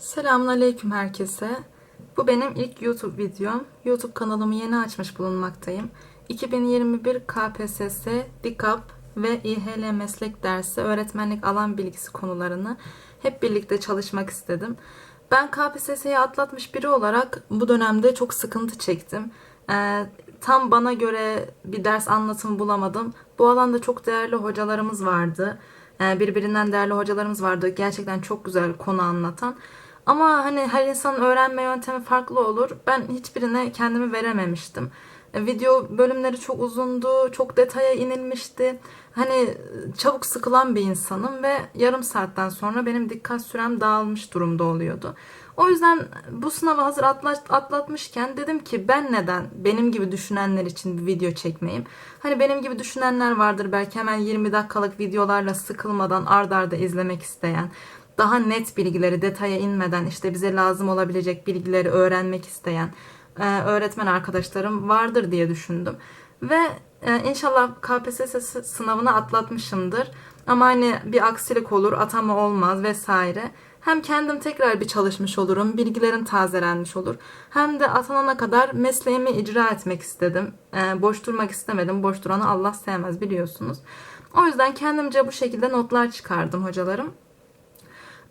Selamünaleyküm herkese. Bu benim ilk YouTube videom. YouTube kanalımı yeni açmış bulunmaktayım. 2021 KPSS, DİKAP ve İHL meslek dersi öğretmenlik alan bilgisi konularını hep birlikte çalışmak istedim. Ben KPSS'yi atlatmış biri olarak bu dönemde çok sıkıntı çektim. Ee, tam bana göre bir ders anlatım bulamadım. Bu alanda çok değerli hocalarımız vardı. Ee, birbirinden değerli hocalarımız vardı. Gerçekten çok güzel konu anlatan. Ama hani her insanın öğrenme yöntemi farklı olur. Ben hiçbirine kendimi verememiştim. E, Video bölümleri çok uzundu, çok detaya inilmişti. Hani çabuk sıkılan bir insanım ve yarım saatten sonra benim dikkat sürem dağılmış durumda oluyordu. O yüzden bu sınavı hazır atlat, atlatmışken dedim ki ben neden benim gibi düşünenler için bir video çekmeyeyim? Hani benim gibi düşünenler vardır belki hemen 20 dakikalık videolarla sıkılmadan ard arda izlemek isteyen daha net bilgileri detaya inmeden işte bize lazım olabilecek bilgileri öğrenmek isteyen e, öğretmen arkadaşlarım vardır diye düşündüm. Ve e, inşallah KPSS sınavını atlatmışımdır. Ama hani bir aksilik olur, atama olmaz vesaire. Hem kendim tekrar bir çalışmış olurum, bilgilerim tazelenmiş olur. Hem de atanana kadar mesleğimi icra etmek istedim. E, boş durmak istemedim. Boş duranı Allah sevmez biliyorsunuz. O yüzden kendimce bu şekilde notlar çıkardım hocalarım.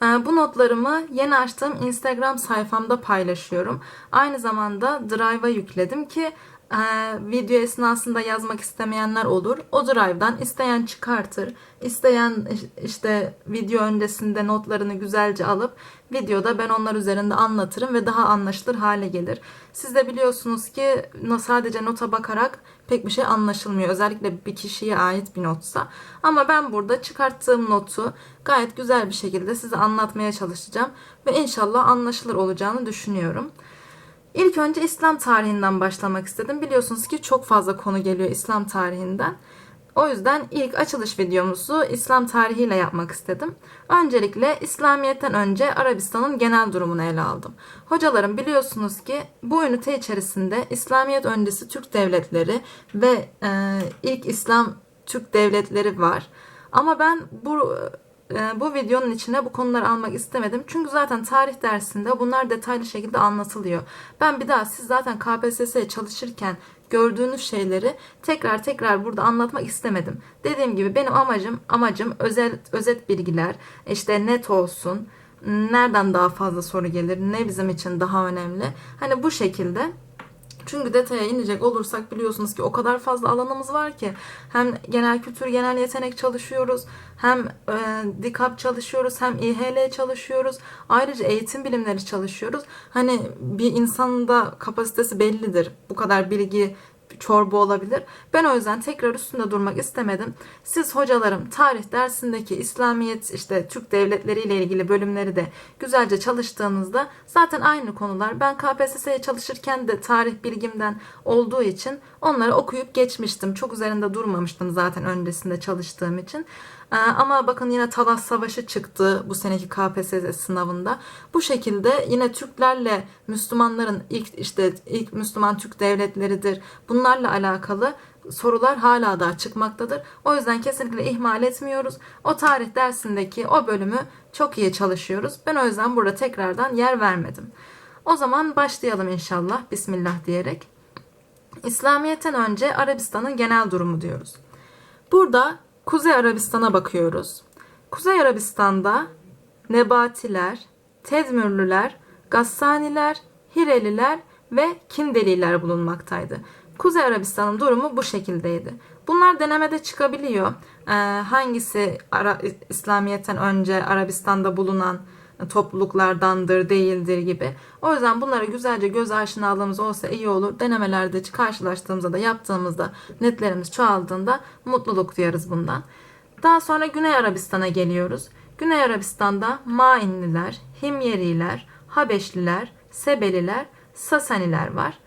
Ee, Bu notlarımı yeni açtığım Instagram sayfamda paylaşıyorum. Aynı zamanda Drive'a yükledim ki e, video esnasında yazmak istemeyenler olur. O Drive'dan isteyen çıkartır, isteyen işte video öncesinde notlarını güzelce alıp videoda ben onlar üzerinde anlatırım ve daha anlaşılır hale gelir. Siz de biliyorsunuz ki sadece nota bakarak pek bir şey anlaşılmıyor. Özellikle bir kişiye ait bir notsa. Ama ben burada çıkarttığım notu gayet güzel bir şekilde size anlatmaya çalışacağım. Ve inşallah anlaşılır olacağını düşünüyorum. İlk önce İslam tarihinden başlamak istedim. Biliyorsunuz ki çok fazla konu geliyor İslam tarihinden. O yüzden ilk açılış videomuzu İslam tarihiyle yapmak istedim. Öncelikle İslamiyet'ten önce Arabistan'ın genel durumunu ele aldım. Hocalarım biliyorsunuz ki bu ünite içerisinde İslamiyet öncesi Türk devletleri ve e, ilk İslam Türk devletleri var. Ama ben bu e, bu videonun içine bu konuları almak istemedim. Çünkü zaten tarih dersinde bunlar detaylı şekilde anlatılıyor. Ben bir daha siz zaten KPSS'ye çalışırken gördüğünüz şeyleri tekrar tekrar burada anlatmak istemedim. Dediğim gibi benim amacım amacım özel özet bilgiler, işte net olsun. Nereden daha fazla soru gelir, ne bizim için daha önemli. Hani bu şekilde çünkü detaya inecek olursak biliyorsunuz ki o kadar fazla alanımız var ki hem genel kültür, genel yetenek çalışıyoruz, hem e, DİKAP çalışıyoruz, hem İHL çalışıyoruz. Ayrıca eğitim bilimleri çalışıyoruz. Hani bir insanın da kapasitesi bellidir. Bu kadar bilgi çorba olabilir. Ben o yüzden tekrar üstünde durmak istemedim. Siz hocalarım tarih dersindeki İslamiyet işte Türk devletleri ile ilgili bölümleri de güzelce çalıştığınızda zaten aynı konular. Ben KPSS'ye çalışırken de tarih bilgimden olduğu için onları okuyup geçmiştim. Çok üzerinde durmamıştım zaten öncesinde çalıştığım için. Ee, Ama bakın yine Talas Savaşı çıktı bu seneki KPSS sınavında. Bu şekilde yine Türklerle Müslümanların ilk işte ilk Müslüman Türk devletleridir. Bunlarla alakalı sorular hala daha çıkmaktadır. O yüzden kesinlikle ihmal etmiyoruz. O tarih dersindeki o bölümü çok iyi çalışıyoruz. Ben o yüzden burada tekrardan yer vermedim. O zaman başlayalım inşallah. Bismillah diyerek. İslamiyet'ten önce Arabistan'ın genel durumu diyoruz. Burada Kuzey Arabistan'a bakıyoruz. Kuzey Arabistan'da Nebatiler, Tedmürlüler, Gassaniler, Hireliler ve Kindeliler bulunmaktaydı. Kuzey Arabistan'ın durumu bu şekildeydi. Bunlar denemede çıkabiliyor. Ee, hangisi Ara, İslamiyet'ten önce Arabistan'da bulunan topluluklardandır, değildir gibi. O yüzden bunları güzelce göz aşinalığımız olsa iyi olur. Denemelerde karşılaştığımızda da yaptığımızda netlerimiz çoğaldığında mutluluk duyarız bundan. Daha sonra Güney Arabistan'a geliyoruz. Güney Arabistan'da Mainliler, Himyeriler, Habeşliler, Sebeliler, Sasaniler var.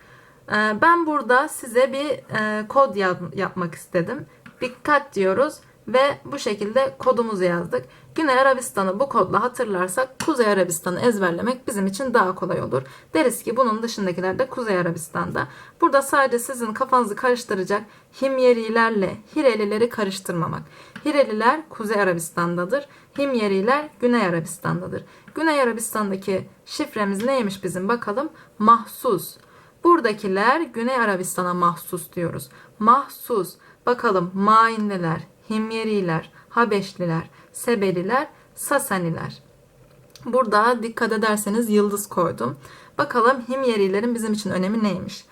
Ee, Ben burada size bir e, kod yap- yapmak istedim. Dikkat diyoruz. Ve bu şekilde kodumuzu yazdık. Güney Arabistan'ı bu kodla hatırlarsak Kuzey Arabistan'ı ezberlemek bizim için daha kolay olur. Deriz ki bunun dışındakiler de Kuzey Arabistan'da. Burada sadece sizin kafanızı karıştıracak Himyerilerle Hirelileri karıştırmamak. Hireliler Kuzey Arabistan'dadır. Himyeriler Güney Arabistan'dadır. Güney Arabistan'daki şifremiz neymiş bizim bakalım? Mahsus. Buradakiler Güney Arabistan'a mahsus diyoruz. Mahsus. Bakalım Mainliler, Himyeriler, Habeşliler, Sebeliler, Sasaniler. Burada dikkat ederseniz yıldız koydum. Bakalım Himyerilerin bizim için önemi neymiş?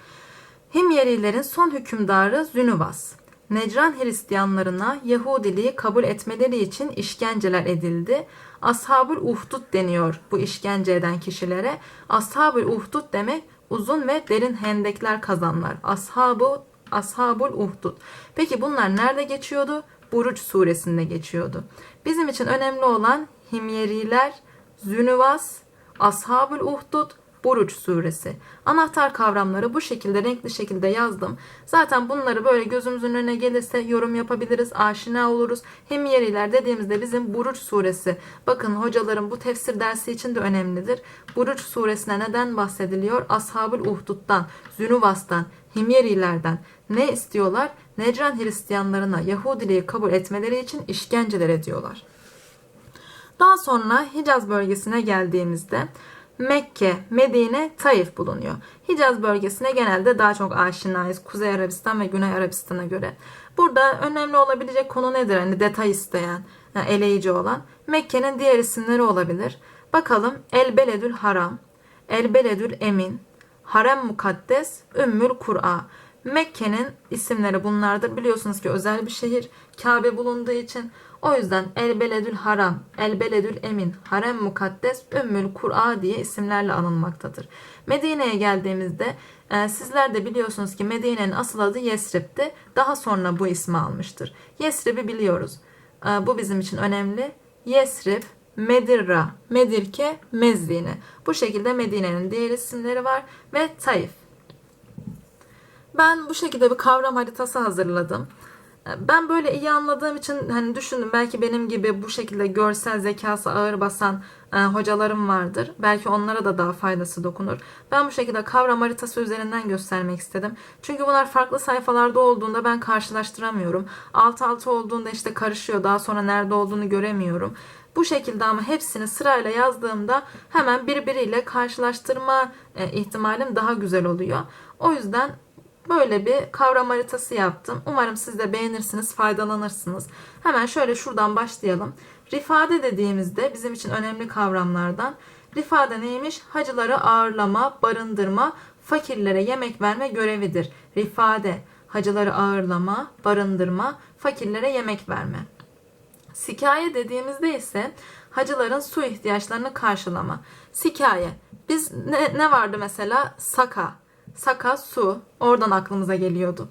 Himyerilerin son hükümdarı Zünüvas. Necran Hristiyanlarına Yahudiliği kabul etmeleri için işkenceler edildi. Ashabul Uhdud deniyor bu işkence eden kişilere. Ashabul Uhdud demek uzun ve derin hendekler kazanlar. Ashabu Ashabul Uhdud. Peki bunlar nerede geçiyordu? Buruç suresinde geçiyordu. Bizim için önemli olan Himyeriler, Zünüvas, Ashabul Uhdud, Buruç suresi. Anahtar kavramları bu şekilde renkli şekilde yazdım. Zaten bunları böyle gözümüzün önüne gelirse yorum yapabiliriz, aşina oluruz. Himyeriler dediğimizde bizim Buruç suresi. Bakın hocaların bu tefsir dersi için de önemlidir. Buruç suresine neden bahsediliyor? Ashabul Uhdud'dan, Zünüvas'tan, Himyerilerden ne istiyorlar? Necran Hristiyanlarına Yahudiliği kabul etmeleri için işkenceler ediyorlar. Daha sonra Hicaz bölgesine geldiğimizde Mekke, Medine, Taif bulunuyor. Hicaz bölgesine genelde daha çok aşinayız. Kuzey Arabistan ve Güney Arabistan'a göre. Burada önemli olabilecek konu nedir? Hani detay isteyen, yani eleyici olan. Mekke'nin diğer isimleri olabilir. Bakalım El Beledül Haram, El Beledül Emin, Harem Mukaddes, Ümmül Kur'a. Mekke'nin isimleri bunlardır. Biliyorsunuz ki özel bir şehir. Kabe bulunduğu için. O yüzden El Beledül Haram, El Beledül Emin, Harem Mukaddes, Ümmül Kur'a diye isimlerle anılmaktadır. Medine'ye geldiğimizde e, sizler de biliyorsunuz ki Medine'nin asıl adı Yesrib'ti. Daha sonra bu ismi almıştır. Yesrib'i biliyoruz. E, bu bizim için önemli. Yesrib, Medirra, Medirke, Mezdine. Bu şekilde Medine'nin diğer isimleri var ve Taif. Ben bu şekilde bir kavram haritası hazırladım. Ben böyle iyi anladığım için hani düşündüm belki benim gibi bu şekilde görsel zekası ağır basan e, hocalarım vardır. Belki onlara da daha faydası dokunur. Ben bu şekilde kavram haritası üzerinden göstermek istedim. Çünkü bunlar farklı sayfalarda olduğunda ben karşılaştıramıyorum. Alt alta olduğunda işte karışıyor. Daha sonra nerede olduğunu göremiyorum. Bu şekilde ama hepsini sırayla yazdığımda hemen birbiriyle karşılaştırma e, ihtimalim daha güzel oluyor. O yüzden Böyle bir kavram haritası yaptım. Umarım siz de beğenirsiniz, faydalanırsınız. Hemen şöyle şuradan başlayalım. Rifade dediğimizde bizim için önemli kavramlardan. Rifade neymiş? Hacıları ağırlama, barındırma, fakirlere yemek verme görevidir. Rifade, hacıları ağırlama, barındırma, fakirlere yemek verme. Sikaye dediğimizde ise hacıların su ihtiyaçlarını karşılama. Sikaye. Biz ne, ne vardı mesela? Saka. Saka su. Oradan aklımıza geliyordu.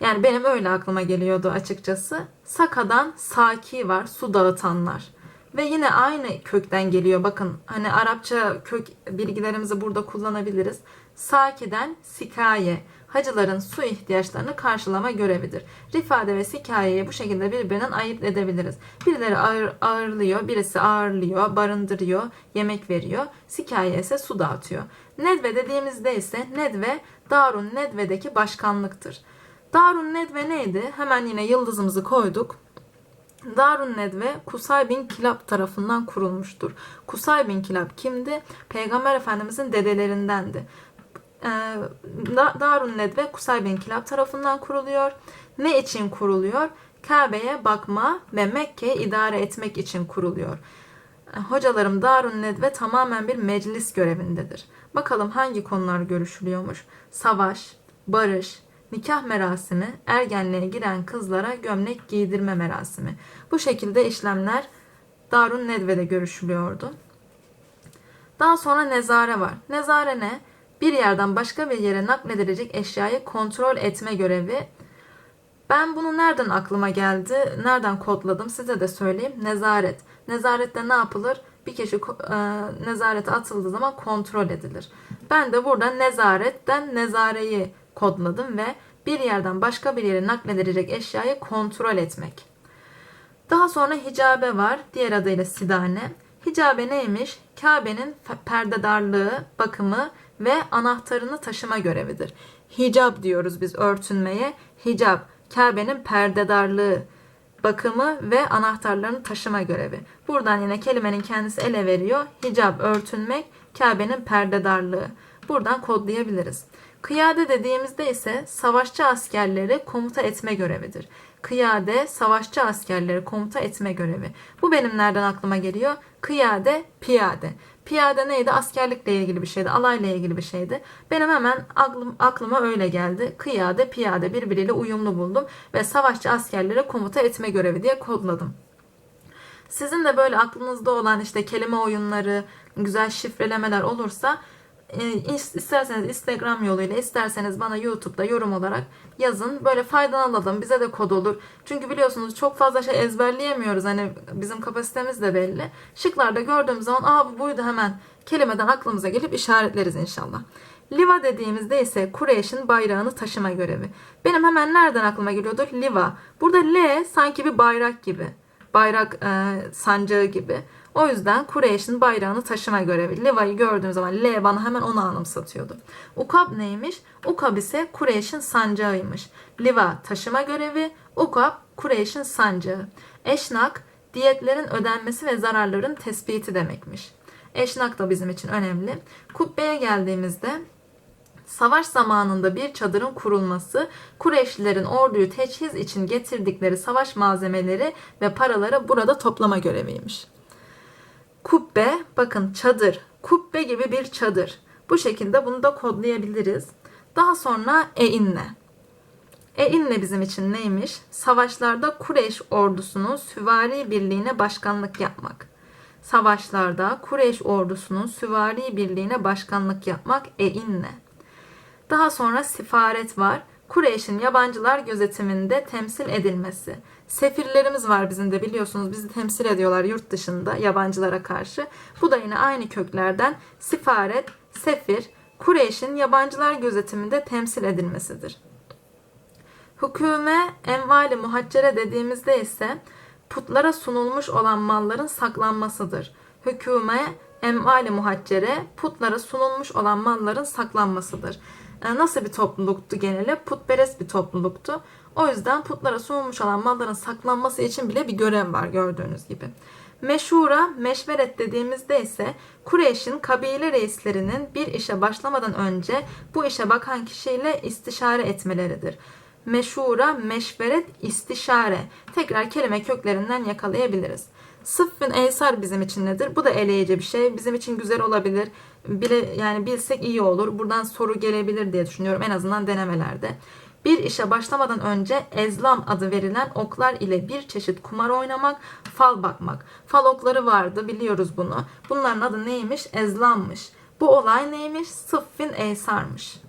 Yani benim öyle aklıma geliyordu açıkçası. Saka'dan saki var. Su dağıtanlar. Ve yine aynı kökten geliyor. Bakın hani Arapça kök bilgilerimizi burada kullanabiliriz. Saki'den sikaye. Hacıların su ihtiyaçlarını karşılama görevidir. Rifade ve sikayeyi bu şekilde birbirinden ayırt edebiliriz. Birileri ağır, ağırlıyor, birisi ağırlıyor, barındırıyor, yemek veriyor. Sikaye ise su dağıtıyor. Nedve dediğimizde ise Nedve Darun Nedve'deki başkanlıktır. Darun Nedve neydi? Hemen yine yıldızımızı koyduk. Darun Nedve Kusay bin Kilab tarafından kurulmuştur. Kusay bin Kilab kimdi? Peygamber Efendimizin dedelerindendi. Ee, Darun Nedve Kusay bin Kilab tarafından kuruluyor. Ne için kuruluyor? Kabe'ye bakma ve Mekke'yi idare etmek için kuruluyor. Ee, hocalarım Darun Nedve tamamen bir meclis görevindedir. Bakalım hangi konular görüşülüyormuş? Savaş, barış, nikah merasimi, ergenliğe giren kızlara gömlek giydirme merasimi. Bu şekilde işlemler Darun Nedve'de görüşülüyordu. Daha sonra nezare var. Nezare ne? Bir yerden başka bir yere nakledilecek eşyayı kontrol etme görevi. Ben bunu nereden aklıma geldi? Nereden kodladım? Size de söyleyeyim. Nezaret. Nezarette ne yapılır? Bir kişi e, nezarete atıldığı zaman kontrol edilir. Ben de burada nezaretten nezareyi kodladım ve bir yerden başka bir yere nakledilecek eşyayı kontrol etmek. Daha sonra hicabe var. Diğer adıyla sidane. Hicabe neymiş? Kabe'nin perdedarlığı, bakımı ve anahtarını taşıma görevidir. Hicab diyoruz biz örtünmeye. Hicab, Kabe'nin perdedarlığı, bakımı ve anahtarlarını taşıma görevi. Buradan yine kelimenin kendisi ele veriyor. Hicab, örtünmek, Kabe'nin perdedarlığı. Buradan kodlayabiliriz. Kıyade dediğimizde ise savaşçı askerleri komuta etme görevidir. Kıyade, savaşçı askerleri komuta etme görevi. Bu benim nereden aklıma geliyor? Kıyade, piyade. Piyade neydi? Askerlikle ilgili bir şeydi, alayla ilgili bir şeydi. Benim hemen aklım, aklıma öyle geldi. Kıyade, piyade birbiriyle uyumlu buldum ve savaşçı askerlere komuta etme görevi diye kodladım. Sizin de böyle aklınızda olan işte kelime oyunları, güzel şifrelemeler olursa isterseniz Instagram yoluyla isterseniz bana YouTube'da yorum olarak yazın. Böyle faydalanalım. Bize de kod olur. Çünkü biliyorsunuz çok fazla şey ezberleyemiyoruz. Hani bizim kapasitemiz de belli. Şıklarda gördüğümüz zaman aa bu buydu hemen kelimeden aklımıza gelip işaretleriz inşallah. Liva dediğimizde ise Kureyş'in bayrağını taşıma görevi. Benim hemen nereden aklıma geliyordur? Liva. Burada L sanki bir bayrak gibi bayrak e, sancağı gibi. O yüzden Kureyş'in bayrağını taşıma görevi. Liva'yı gördüğüm zaman L bana hemen onu anımsatıyordu. Ukab neymiş? Ukab ise Kureyş'in sancağıymış. Liva taşıma görevi, Ukab Kureyş'in sancağı. Eşnak diyetlerin ödenmesi ve zararların tespiti demekmiş. Eşnak da bizim için önemli. Kubbeye geldiğimizde Savaş zamanında bir çadırın kurulması, Kureyşlilerin orduyu teçhiz için getirdikleri savaş malzemeleri ve paraları burada toplama göreviymiş. Kubbe, bakın çadır, kubbe gibi bir çadır. Bu şekilde bunu da kodlayabiliriz. Daha sonra einne. Einne bizim için neymiş? Savaşlarda Kureyş ordusunun süvari birliğine başkanlık yapmak. Savaşlarda Kureyş ordusunun süvari birliğine başkanlık yapmak einne. Daha sonra sifaret var. Kureyş'in yabancılar gözetiminde temsil edilmesi. Sefirlerimiz var bizim de biliyorsunuz bizi temsil ediyorlar yurt dışında yabancılara karşı. Bu da yine aynı köklerden sifaret, sefir, Kureyş'in yabancılar gözetiminde temsil edilmesidir. Hüküme envali muhaccere dediğimizde ise putlara sunulmuş olan malların saklanmasıdır. Hüküme envali muhaccere putlara sunulmuş olan malların saklanmasıdır. Nasıl bir topluluktu geneli? Putperest bir topluluktu. O yüzden putlara sunulmuş olan malların saklanması için bile bir görev var gördüğünüz gibi. Meşhura, meşveret dediğimizde ise Kureyş'in kabile reislerinin bir işe başlamadan önce bu işe bakan kişiyle istişare etmeleridir. Meşhura, meşveret, istişare. Tekrar kelime köklerinden yakalayabiliriz. Sıffın eysar bizim için nedir? Bu da eleyici bir şey. Bizim için güzel olabilir. Bile, yani bilsek iyi olur. Buradan soru gelebilir diye düşünüyorum. En azından denemelerde. Bir işe başlamadan önce ezlam adı verilen oklar ile bir çeşit kumar oynamak, fal bakmak. Fal okları vardı biliyoruz bunu. Bunların adı neymiş? Ezlammış. Bu olay neymiş? Sıffin eysarmış.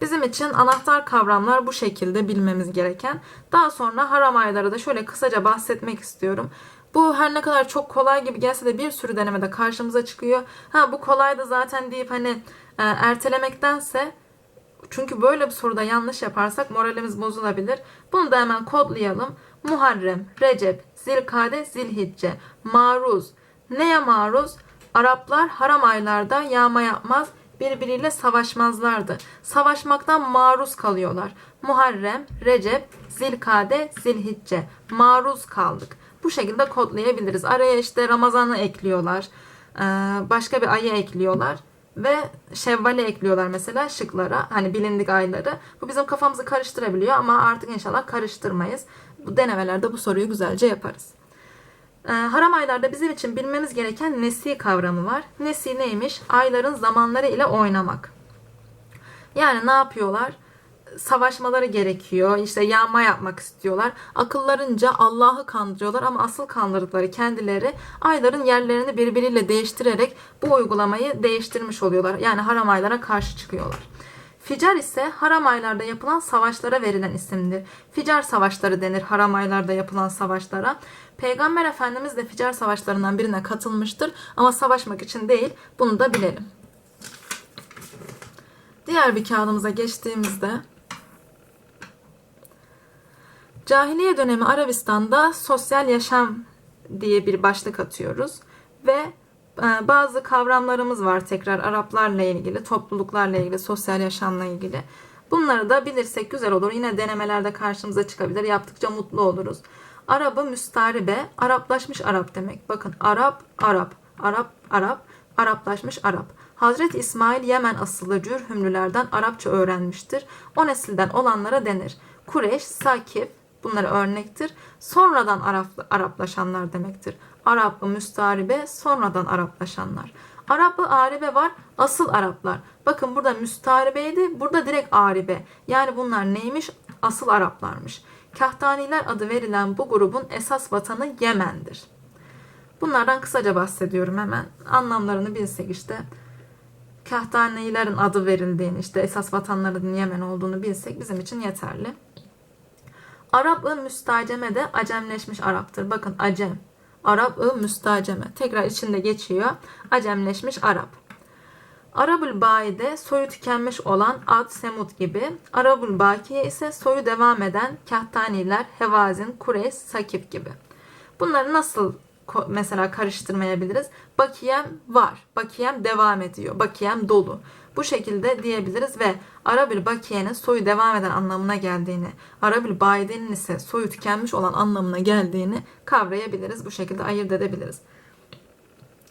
Bizim için anahtar kavramlar bu şekilde bilmemiz gereken. Daha sonra haram ayları da şöyle kısaca bahsetmek istiyorum. Bu her ne kadar çok kolay gibi gelse de bir sürü denemede karşımıza çıkıyor. Ha bu kolay da zaten deyip hani e, ertelemektense çünkü böyle bir soruda yanlış yaparsak moralimiz bozulabilir. Bunu da hemen kodlayalım. Muharrem, Recep, Zilkade, Zilhicce, Maruz. Neye maruz? Araplar haram aylarda yağma yapmaz, birbiriyle savaşmazlardı. Savaşmaktan maruz kalıyorlar. Muharrem, Recep, Zilkade, Zilhicce. Maruz kaldık. Bu şekilde kodlayabiliriz. Araya işte Ramazan'ı ekliyorlar. Ee, Başka bir ayı ekliyorlar. Ve Şevval'i ekliyorlar mesela şıklara. Hani bilindik ayları. Bu bizim kafamızı karıştırabiliyor ama artık inşallah karıştırmayız. Bu denemelerde bu soruyu güzelce yaparız. Ee, haram aylarda bizim için bilmemiz gereken nesi kavramı var. Nesi neymiş? Ayların zamanları ile oynamak. Yani ne yapıyorlar? Savaşmaları gerekiyor. İşte yağma yapmak istiyorlar. Akıllarınca Allah'ı kandırıyorlar ama asıl kandırdıkları kendileri ayların yerlerini birbiriyle değiştirerek bu uygulamayı değiştirmiş oluyorlar. Yani haram aylara karşı çıkıyorlar. Ficar ise haram aylarda yapılan savaşlara verilen isimdir. Ficar savaşları denir haram aylarda yapılan savaşlara. Peygamber Efendimiz de ficar savaşlarından birine katılmıştır ama savaşmak için değil. Bunu da bilelim. Diğer bir kağıdımıza geçtiğimizde Cahiliye dönemi Arabistan'da sosyal yaşam diye bir başlık atıyoruz ve bazı kavramlarımız var tekrar Araplarla ilgili, topluluklarla ilgili, sosyal yaşamla ilgili. Bunları da bilirsek güzel olur. Yine denemelerde karşımıza çıkabilir. Yaptıkça mutlu oluruz. Arabı müstaribe, Araplaşmış Arap demek. Bakın Arap, Arap, Arap, Arap, Araplaşmış Arap. Hazreti İsmail Yemen asıllı Cürhümlülerden Arapça öğrenmiştir. O nesilden olanlara denir. Kureş, Sakif, bunları örnektir. Sonradan Arap, Araplaşanlar demektir. Arap-ı müstaribe, sonradan Araplaşanlar. Arap-ı aribe var, asıl Araplar. Bakın burada müstaribeydi, burada direkt aribe. Yani bunlar neymiş? Asıl Araplarmış. Kahtaniler adı verilen bu grubun esas vatanı Yemen'dir. Bunlardan kısaca bahsediyorum hemen. Anlamlarını bilsek işte. Kahtanilerin adı verildiğini, işte esas vatanlarının Yemen olduğunu bilsek bizim için yeterli. Arap-ı müstaceme de acemleşmiş Arap'tır. Bakın acem. Arap-ı müstaceme. Tekrar içinde geçiyor. Acemleşmiş Arap. Arabul Baide soyu tükenmiş olan Ad, Semud gibi. Arabul Bakiye ise soyu devam eden Kahtaniler, Hevazin, Kureyş, Sakif gibi. Bunları nasıl mesela karıştırmayabiliriz? Bakiyem var. Bakiyem devam ediyor. Bakiyem dolu. Bu şekilde diyebiliriz ve Arabil Bakiye'nin soyu devam eden anlamına geldiğini, Arabil Baide'nin ise soyu tükenmiş olan anlamına geldiğini kavrayabiliriz. Bu şekilde ayırt edebiliriz.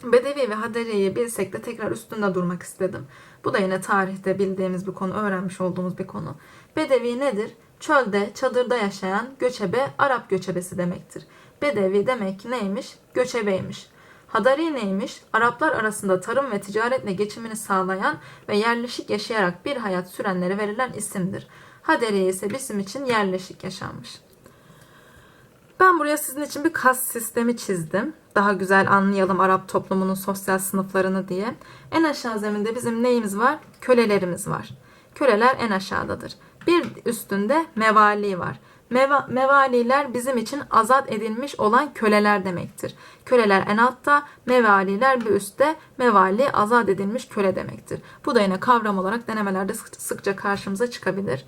Bedevi ve Haderiye'yi bilsek de tekrar üstünde durmak istedim. Bu da yine tarihte bildiğimiz bir konu, öğrenmiş olduğumuz bir konu. Bedevi nedir? Çölde, çadırda yaşayan göçebe, Arap göçebesi demektir. Bedevi demek neymiş? Göçebeymiş. Hadari neymiş? Araplar arasında tarım ve ticaretle geçimini sağlayan ve yerleşik yaşayarak bir hayat sürenlere verilen isimdir. Haderiye ise bizim için yerleşik yaşanmış. Ben buraya sizin için bir kas sistemi çizdim. Daha güzel anlayalım Arap toplumunun sosyal sınıflarını diye. En aşağı zeminde bizim neyimiz var? Kölelerimiz var. Köleler en aşağıdadır. Bir üstünde mevali var. Meva, mevaliler bizim için azat edilmiş olan köleler demektir. Köleler en altta, mevaliler bir üstte, mevali azat edilmiş köle demektir. Bu da yine kavram olarak denemelerde sık- sıkça karşımıza çıkabilir.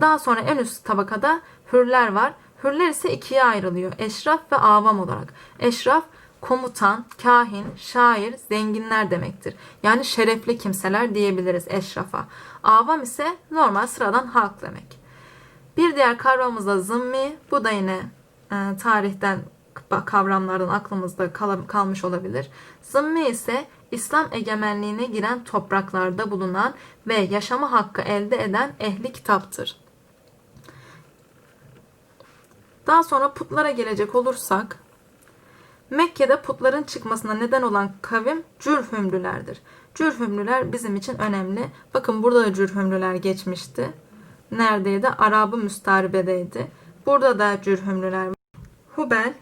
Daha sonra en üst tabakada hürler var. Hürler ise ikiye ayrılıyor. Eşraf ve avam olarak. Eşraf komutan, kahin, şair, zenginler demektir. Yani şerefli kimseler diyebiliriz eşrafa. Avam ise normal sıradan halk demek. Bir diğer kavramımız da zımmi. Bu da yine e, tarihten kavramlardan aklımızda kal- kalmış olabilir. Zımmi ise İslam egemenliğine giren topraklarda bulunan ve yaşama hakkı elde eden ehli kitaptır. Daha sonra putlara gelecek olursak Mekke'de putların çıkmasına neden olan kavim Cürhümlülerdir. Cürhümlüler bizim için önemli. Bakın burada da Cürhümlüler geçmişti. Neredeydi? Arabı müstaribedeydi. Burada da Cürhümlüler. Hubel,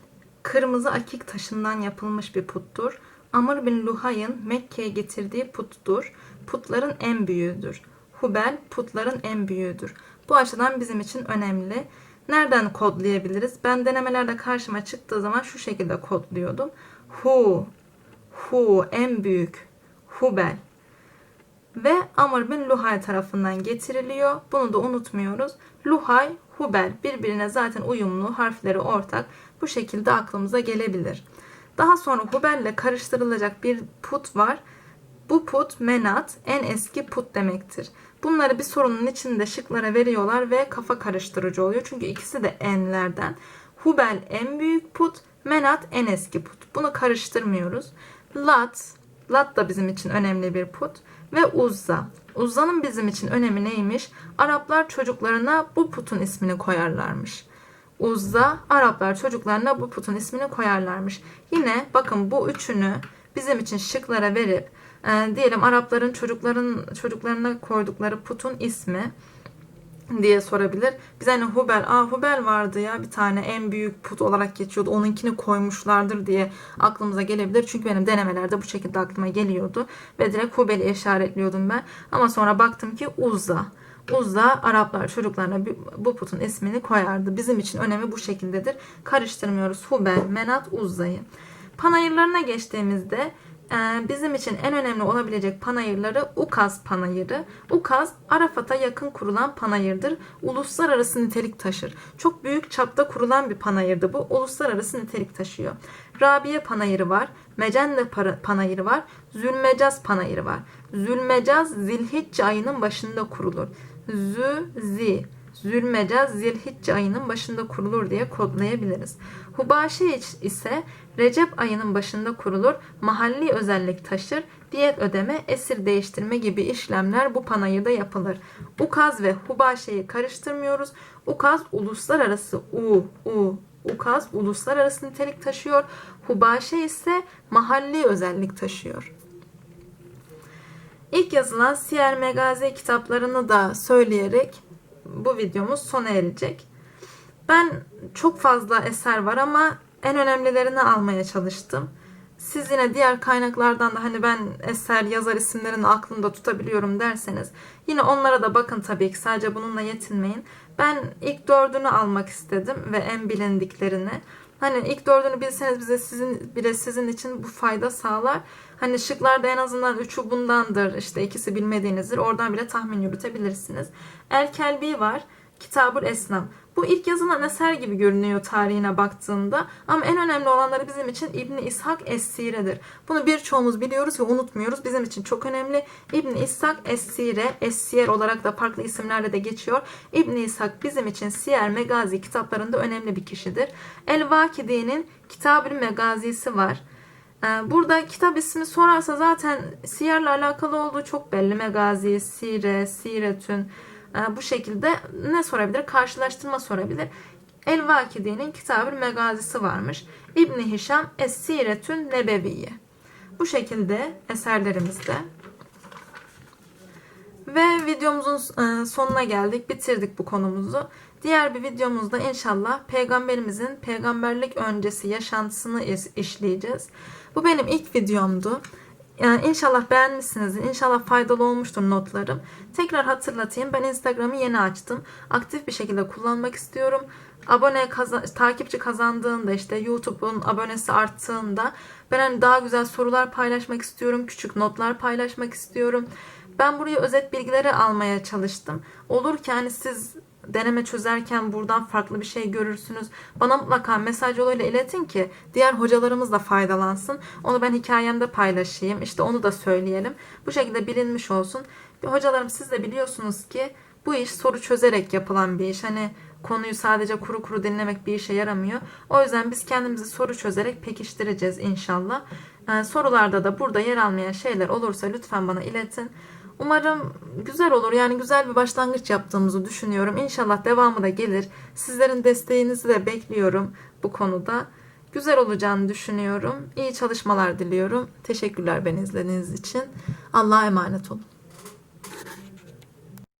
kırmızı akik taşından yapılmış bir puttur. Amr bin Luhay'ın Mekke'ye getirdiği puttur. Putların en büyüğüdür. Hubel putların en büyüğüdür. Bu açıdan bizim için önemli. Nereden kodlayabiliriz? Ben denemelerde karşıma çıktığı zaman şu şekilde kodluyordum. Hu, Hu en büyük, Hubel ve Amr bin Luhay tarafından getiriliyor. Bunu da unutmuyoruz. Luhay, Hubel birbirine zaten uyumlu, harfleri ortak. Bu şekilde aklımıza gelebilir. Daha sonra Hubel ile karıştırılacak bir put var. Bu put menat en eski put demektir. Bunları bir sorunun içinde şıklara veriyorlar ve kafa karıştırıcı oluyor. Çünkü ikisi de enlerden. Hubel en büyük put, menat en eski put. Bunu karıştırmıyoruz. Lat, Lat da bizim için önemli bir put ve Uzza. Uzza'nın bizim için önemi neymiş? Araplar çocuklarına bu putun ismini koyarlarmış. Uzza, Araplar çocuklarına bu putun ismini koyarlarmış. Yine bakın bu üçünü bizim için şıklara verip e, diyelim Arapların çocukların çocuklarına koydukları putun ismi diye sorabilir. Biz hani Hubel, aa Hubel vardı ya bir tane en büyük put olarak geçiyordu. Onunkini koymuşlardır diye aklımıza gelebilir. Çünkü benim denemelerde bu şekilde aklıma geliyordu. Ve direkt Hubel'i işaretliyordum ben. Ama sonra baktım ki Uzza. Uzza Araplar çocuklarına bu putun ismini koyardı. Bizim için önemi bu şekildedir. Karıştırmıyoruz Hubel, Menat, Uzza'yı. Panayırlarına geçtiğimizde bizim için en önemli olabilecek panayırları Ukaz panayırı. Ukaz Arafat'a yakın kurulan panayırdır. Uluslararası nitelik taşır. Çok büyük çapta kurulan bir panayırdı bu. Uluslararası nitelik taşıyor. Rabiye panayırı var. Mecende panayırı var. Zülmecaz panayırı var. Zülmecaz Zilhicce ayının başında kurulur. Zü, zi. Zülmecaz Zilhicce ayının başında kurulur diye kodlayabiliriz. Hubaşi ise Recep ayının başında kurulur, mahalli özellik taşır, diyet ödeme, esir değiştirme gibi işlemler bu panayırda yapılır. Ukaz ve Hubaşi'yi karıştırmıyoruz. Ukaz uluslararası U, U, Ukaz uluslararası nitelik taşıyor. Hubaşi ise mahalli özellik taşıyor. İlk yazılan Siyer Megazi kitaplarını da söyleyerek bu videomuz sona erecek. Ben çok fazla eser var ama en önemlilerini almaya çalıştım. Siz yine diğer kaynaklardan da hani ben eser yazar isimlerini aklımda tutabiliyorum derseniz yine onlara da bakın tabii ki sadece bununla yetinmeyin. Ben ilk dördünü almak istedim ve en bilindiklerini. Hani ilk dördünü bilseniz bize sizin bile sizin için bu fayda sağlar. Hani şıklarda en azından üçü bundandır. işte ikisi bilmediğinizdir. Oradan bile tahmin yürütebilirsiniz. El Kelbi var. Kitabul Esnam. Bu ilk yazılan eser gibi görünüyor tarihine baktığında ama en önemli olanları bizim için İbni İshak Es-Sire'dir. Bunu birçoğumuz biliyoruz ve unutmuyoruz. Bizim için çok önemli. İbni İshak Es-Sire, Es-Siyer olarak da farklı isimlerle de geçiyor. İbni İshak bizim için Siyer Megazi kitaplarında önemli bir kişidir. El-Vakidi'nin Kitab-ül Megazisi var. Ee, Burada kitap ismi sorarsa zaten siyerle alakalı olduğu çok belli. Megazi, Sire, Siretün ee, bu şekilde ne sorabilir? Karşılaştırma sorabilir. El-Vakidi'nin Kitab-ül Megazisi varmış. İbni Hişam Es-Siretün Nebeviye. Bu şekilde eserlerimizde. Ve videomuzun e, sonuna geldik. Bitirdik bu konumuzu. Diğer bir videomuzda inşallah peygamberimizin peygamberlik öncesi yaşantısını işleyeceğiz. Bu benim ilk videomdu. Yani inşallah beğenmişsinizdir. İnşallah faydalı olmuştur notlarım. Tekrar hatırlatayım. Ben Instagram'ı yeni açtım. Aktif bir şekilde kullanmak istiyorum. Abone kazan takipçi kazandığında işte YouTube'un abonesi arttığında ben hani daha güzel sorular paylaşmak istiyorum. Küçük notlar paylaşmak istiyorum. Ben buraya özet bilgileri almaya çalıştım. Olur ki hani siz deneme çözerken buradan farklı bir şey görürsünüz. Bana mutlaka mesaj yoluyla iletin ki diğer hocalarımız da faydalansın. Onu ben hikayemde paylaşayım. İşte onu da söyleyelim. Bu şekilde bilinmiş olsun. Hocalarım siz de biliyorsunuz ki bu iş soru çözerek yapılan bir iş. Hani konuyu sadece kuru kuru dinlemek bir işe yaramıyor. O yüzden biz kendimizi soru çözerek pekiştireceğiz inşallah. Yani sorularda da burada yer almayan şeyler olursa lütfen bana iletin. Umarım güzel olur. Yani güzel bir başlangıç yaptığımızı düşünüyorum. İnşallah devamı da gelir. Sizlerin desteğinizi de bekliyorum bu konuda. Güzel olacağını düşünüyorum. İyi çalışmalar diliyorum. Teşekkürler beni izlediğiniz için. Allah'a emanet olun.